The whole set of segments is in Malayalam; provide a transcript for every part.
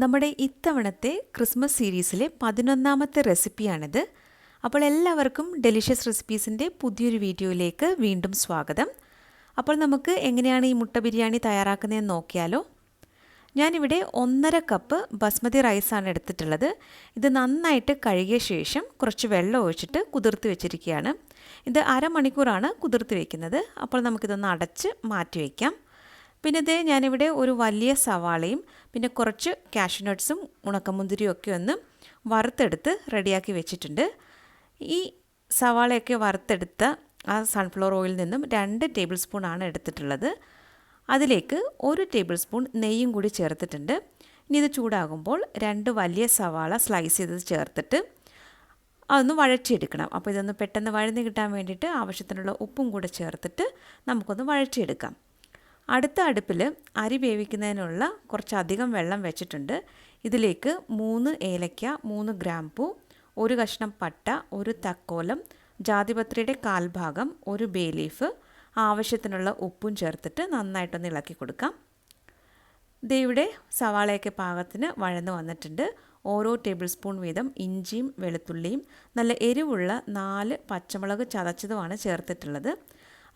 നമ്മുടെ ഇത്തവണത്തെ ക്രിസ്മസ് സീരീസിലെ പതിനൊന്നാമത്തെ റെസിപ്പിയാണിത്. അപ്പോൾ എല്ലാവർക്കും ഡെലിഷ്യസ് റെസിപ്പീസിന്റെ പുതിയൊരു വീഡിയോയിലേക്ക് വീണ്ടും സ്വാഗതം. അപ്പോൾ നമുക്ക് എങ്ങനെയാണ് ഈ മുട്ട ബിരിയാണി തയ്യാറാക്കുന്നതെന്ന് നോക്കിയാലോ. ഞാനിവിടെ ഒന്നര കപ്പ് ബസ്മതി റൈസാണ് എടുത്തിട്ടുള്ളത്. ഇത് നന്നായിട്ട് കഴുകിയ ശേഷം കുറച്ച് വെള്ളം ഒഴിച്ചിട്ട് കുതിർത്ത് വെച്ചിരിക്കുകയാണ്. ഇത് അരമണിക്കൂറാണ് കുതിർത്ത് വയ്ക്കുന്നത് അപ്പോൾ നമുക്കിതൊന്ന് അടച്ച് മാറ്റി വയ്ക്കാം. പിന്നെ ഇതേ ഞാനിവിടെ ഒരു വലിയ സവാളയും പിന്നെ കുറച്ച് കാഷ്നട്ട്സും ഉണക്കമുന്തിരിയും ഒക്കെ ഒന്ന് വറുത്തെടുത്ത് റെഡിയാക്കി വെച്ചിട്ടുണ്ട്. ഈ സവാളയൊക്കെ വറുത്തെടുത്ത ആ സൺഫ്ലവർ ഓയിൽ നിന്നും രണ്ട് ടേബിൾ സ്പൂണാണ് എടുത്തിട്ടുള്ളത്. അതിലേക്ക് ഒരു ടേബിൾ സ്പൂൺ നെയ്യും കൂടി ചേർത്തിട്ടുണ്ട്. ഇനി ഇത് ചൂടാകുമ്പോൾ രണ്ട് വലിയ സവാള സ്ലൈസ് ചെയ്തത് ചേർത്തിട്ട് അതൊന്ന് വഴച്ചെടുക്കണം അപ്പോൾ ഇതൊന്ന് പെട്ടെന്ന് വഴന്ന് കിട്ടാൻ വേണ്ടിയിട്ട് ആവശ്യത്തിനുള്ള ഉപ്പും കൂടെ ചേർത്തിട്ട് നമുക്കൊന്ന് വഴറ്റിയെടുക്കാം. അടുത്ത അടുപ്പിൽ അരി വേവിക്കുന്നതിനുള്ള കുറച്ചധികം വെള്ളം വെച്ചിട്ടുണ്ട്. ഇതിലേക്ക് മൂന്ന് ഏലയ്ക്ക മൂന്ന് ഗ്രാമ്പൂ ഒരു കഷ്ണം പട്ട ഒരു തക്കോലം ജാതിപത്രിയുടെ കാൽഭാഗം ഒരു ബേ ലീഫ് ആവശ്യത്തിനുള്ള ഉപ്പും ചേർത്തിട്ട് നന്നായിട്ടൊന്ന് ഇളക്കി കൊടുക്കാം. ദൈവിടെ സവാളയൊക്കെ പാകത്തിന് വഴന്ന് വന്നിട്ടുണ്ട്. ഓരോ ടേബിൾ സ്പൂൺ വീതം ഇഞ്ചിയും വെളുത്തുള്ളിയും നല്ല എരിവുള്ള നാല് പച്ചമുളക് ചതച്ചതുമാണ് ചേർത്തിട്ടുള്ളത്.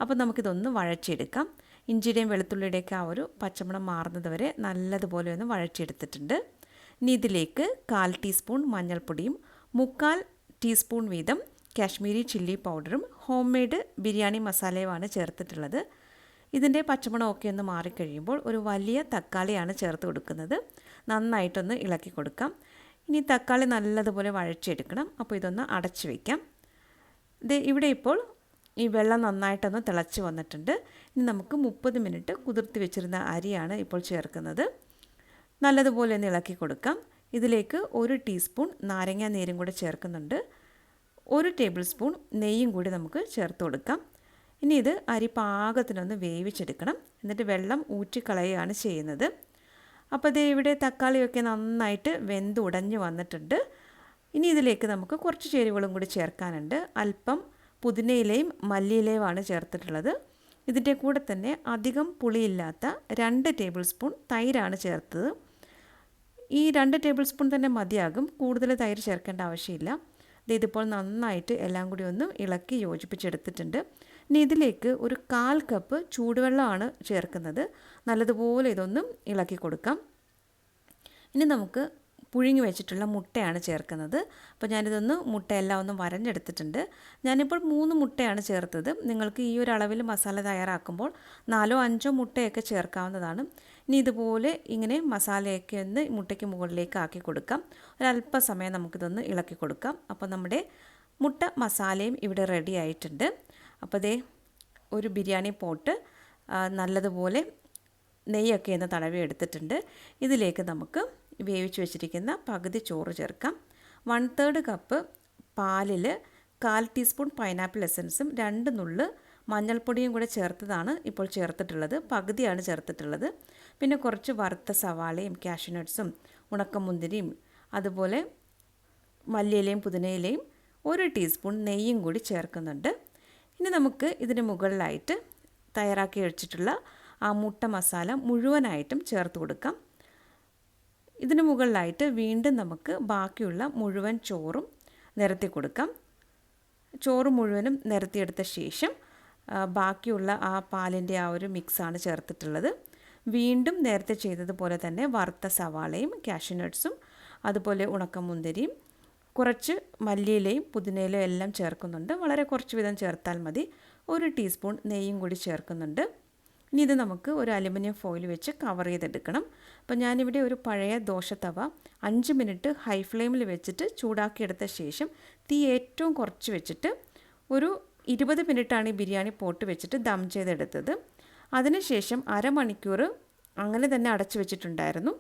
അപ്പോൾ നമുക്കിതൊന്ന് വഴച്ചെടുക്കാം ഇഞ്ചിയുടെയും വെളുത്തുള്ളിയുടെയൊക്കെ ആ ഒരു പച്ചമണം മാറുന്നത് വരെ നല്ലതുപോലെ ഒന്ന് വഴച്ചെടുത്തിട്ടുണ്ട് ഇനി ഇതിലേക്ക് കാൽ ടീസ്പൂൺ മഞ്ഞൾപ്പൊടിയും മുക്കാൽ ടീസ്പൂൺ വീതം കാശ്മീരി ചില്ലി പൗഡറും ഹോം മെയ്ഡ് ബിരിയാണി മസാലയുമാണ് ചേർത്തിട്ടുള്ളത്. ഇതിന്റെ പച്ചമണമൊക്കെ ഒന്ന് മാറിക്കഴിയുമ്പോൾ ഒരു വലിയ തക്കാളിയാണ് ചേർത്ത് കൊടുക്കുന്നത്. നന്നായിട്ടൊന്ന് ഇളക്കി കൊടുക്കാം. ഇനി തക്കാളി നല്ലതുപോലെ വഴച്ചെടുക്കണം അപ്പോൾ ഇതൊന്ന് അടച്ചു വയ്ക്കാം. ഇത് ഇവിടെ ഇപ്പോൾ ഈ വെള്ളം നന്നായിട്ടൊന്ന് തിളച്ച് വന്നിട്ടുണ്ട്. ഇനി നമുക്ക് മുപ്പത് മിനിറ്റ് കുതിർത്തി വെച്ചിരുന്ന അരിയാണ് ഇപ്പോൾ ചേർക്കുന്നത്. നല്ലതുപോലെ ഒന്ന് ഇളക്കി കൊടുക്കാം. ഇതിലേക്ക് ഒരു ടീസ്പൂൺ നാരങ്ങ നീരും കൂടെ ചേർക്കുന്നുണ്ട്. ഒരു ടേബിൾ സ്പൂൺ നെയ്യും കൂടി നമുക്ക് ചേർത്ത് കൊടുക്കാം. ഇനി ഇത് അരി പാകത്തിനൊന്ന് വേവിച്ചെടുക്കണം. എന്നിട്ട് വെള്ളം ഊറ്റിക്കളയുകയാണ് ചെയ്യുന്നത്. അപ്പോൾ ഇത് ഇവിടെ തക്കാളിയൊക്കെ നന്നായിട്ട് വെന്ത് ഉടഞ്ഞു വന്നിട്ടുണ്ട്. ഇനി ഇതിലേക്ക് നമുക്ക് കുറച്ച് ചേരുവകളും കൂടി ചേർക്കാനുണ്ട്. അല്പം പുതിനയിലയും മല്ലിയിലയുമാണ് ചേർത്തിട്ടുള്ളത്. ഇതിന്റെ കൂടെ തന്നെ അധികം പുളിയില്ലാത്ത രണ്ട് ടേബിൾ സ്പൂൺ തൈരാണ് ചേർത്തത്. ഈ രണ്ട് ടേബിൾ സ്പൂൺ തന്നെ മതിയാകും. കൂടുതൽ തൈര് ചേർക്കേണ്ട ആവശ്യമില്ല. ഇതിപ്പോൾ നന്നായിട്ട് എല്ലാം കൂടി ഒന്ന് ഇളക്കി യോജിപ്പിച്ചെടുത്തിട്ടുണ്ട്. ഇനി ഇതിലേക്ക് ഒരു കാൽ കപ്പ് ചൂടുവെള്ളമാണ് ചേർക്കുന്നത്. നല്ലതുപോലെ ഇതൊന്നും ഇളക്കി കൊടുക്കാം. ഇനി നമുക്ക് പുഴുങ്ങി വെച്ചിട്ടുള്ള മുട്ടയാണ് ചേർക്കുന്നത്. അപ്പോൾ ഞാനിതൊന്ന് മുട്ടയെല്ലാം ഒന്ന് വരഞ്ഞെടുത്തിട്ടുണ്ട്. ഞാനിപ്പോൾ മൂന്ന് മുട്ടയാണ് ചേർത്തത്. നിങ്ങൾക്ക് ഈ ഒരു അളവിൽ മസാല തയ്യാറാക്കുമ്പോൾ നാലോ അഞ്ചോ മുട്ടയൊക്കെ ചേർക്കാവുന്നതാണ്. ഇനി ഇതുപോലെ ഇങ്ങനെ മസാലയൊക്കെ ഒന്ന് മുട്ടയ്ക്ക് മുകളിലേക്ക് ആക്കി കൊടുക്കാം. ഒരല്പസമയം നമുക്കിതൊന്ന് ഇളക്കി കൊടുക്കാം. അപ്പോൾ നമ്മുടെ മുട്ട മസാലയും ഇവിടെ റെഡി ആയിട്ടുണ്ട്. അപ്പോൾ ദേ ഒരു ബിരിയാണി പോട്ട് നല്ലതുപോലെ നെയ്യൊക്കെ ഒന്ന് തടവി എടുത്തിട്ടുണ്ട് ഇതിലേക്ക് നമുക്ക് വേവിച്ച് വെച്ചിരിക്കുന്ന പകുതി ചോറ് ചേർക്കാം. വൺ തേർഡ് കപ്പ് പാലിൽ കാൽ ടീസ്പൂൺ പൈനാപ്പിൾ എസൻസും രണ്ട് നുള്ള് മഞ്ഞൾപ്പൊടിയും കൂടെ ചേർത്തതാണ് ഇപ്പോൾ ചേർത്തിട്ടുള്ളത്. പകുതിയാണ് ചേർത്തിട്ടുള്ളത്. പിന്നെ കുറച്ച് വറുത്ത സവാളയും കാഷ്യൂനട്ട്സും ഉണക്കമുന്തിരിയും അതുപോലെ മല്ലിയിലയും പുതിനയിലയും ഒരു ടീസ്പൂൺ നെയ്യും കൂടി ചേർക്കുന്നുണ്ട്. ഇനി നമുക്ക് ഇതിന് മുകളിലായിട്ട് തയ്യാറാക്കി വെച്ചിട്ടുള്ള ആ മുട്ട മസാല മുഴുവനായിട്ടും ചേർത്ത് കൊടുക്കാം. ഇതിന് മുകളിലായിട്ട് വീണ്ടും നമുക്ക് ബാക്കിയുള്ള മുഴുവൻ ചോറും നിരത്തി കൊടുക്കാം. ചോറ് മുഴുവനും നിരത്തിയെടുത്ത ശേഷം ബാക്കിയുള്ള ആ പാലിന്റെ ആ ഒരു മിക്സാണ് ചേർത്തിട്ടുള്ളത്. വീണ്ടും നേരത്തെ ചെയ്തതുപോലെ തന്നെ വറുത്ത സവാളയും കാഷ്യൂനട്ട്സും അതുപോലെ ഉണക്കമുന്തിരിയും കുറച്ച് മല്ലിയിലയും പുതിനയിലയും എല്ലാം ചേർക്കുന്നുണ്ട്. വളരെ കുറച്ച് വിധം ചേർത്താൽ മതി. ഒരു ടീസ്പൂൺ നെയ്യും കൂടി ചേർക്കുന്നുണ്ട്. ഇനി ഇത് നമുക്ക് ഒരു അലുമിനിയം ഫോയിൽ വെച്ച് കവർ ചെയ്തെടുക്കണം. അപ്പോൾ ഞാനിവിടെ ഒരു പഴയ ദോശത്തവ അഞ്ച് മിനിറ്റ് ഹൈ ഫ്ലെയിമിൽ വെച്ചിട്ട് ചൂടാക്കിയെടുത്ത ശേഷം തീ ഏറ്റവും കുറച്ച് വെച്ചിട്ട് ഒരു ഇരുപത് മിനിറ്റാണ് ഈ ബിരിയാണി പോട്ട് വെച്ചിട്ട് ദം ചെയ്തെടുത്തത്. അതിനുശേഷം അരമണിക്കൂർ അങ്ങനെ തന്നെ അടച്ചു വെച്ചിട്ടുണ്ടായിരുന്നു.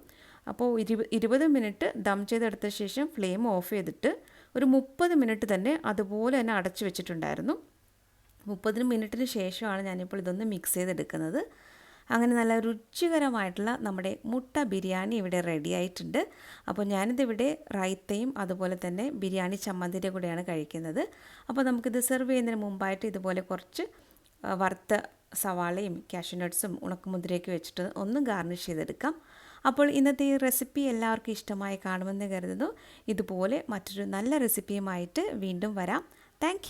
അപ്പോൾ ഇരു ഇരുപത് മിനിറ്റ് ദം ചെയ്തെടുത്ത ശേഷം ഫ്ലെയിം ഓഫ് ചെയ്തിട്ട് ഒരു മുപ്പത് മിനിറ്റ് തന്നെ അതുപോലെ തന്നെ അടച്ചു വെച്ചിട്ടുണ്ടായിരുന്നു. മുപ്പത് മിനിറ്റിന് ശേഷമാണ് ഞാനിപ്പോൾ ഇതൊന്ന് മിക്സ് ചെയ്തെടുക്കുന്നത്. അങ്ങനെ നല്ല രുചികരമായിട്ടുള്ള നമ്മുടെ മുട്ട ബിരിയാണി ഇവിടെ റെഡി ആയിട്ടുണ്ട്. അപ്പോൾ ഞാനിതിവിടെ റൈത്തയും അതുപോലെ തന്നെ ബിരിയാണി ചമ്മന്തിന്റെ കൂടെയാണ് കഴിക്കുന്നത്. അപ്പോൾ നമുക്കിത് സെർവ് ചെയ്യുന്നതിന് മുമ്പായിട്ട് ഇതുപോലെ കുറച്ച് വറുത്ത സവാളയും കാഷ്യൂനട്ട്സും ഉണക്കമുന്തിരിയൊക്കെ വെച്ചിട്ട് ഒന്ന് ഗാർണിഷ് ചെയ്തെടുക്കാം. അപ്പോൾ ഇന്നത്തെ ഈ റെസിപ്പി എല്ലാവർക്കും ഇഷ്ടമായി കാണുമെന്ന് കരുതുന്നു. ഇതുപോലെ മറ്റൊരു നല്ല റെസിപ്പിയുമായിട്ട് വീണ്ടും വരാം. താങ്ക്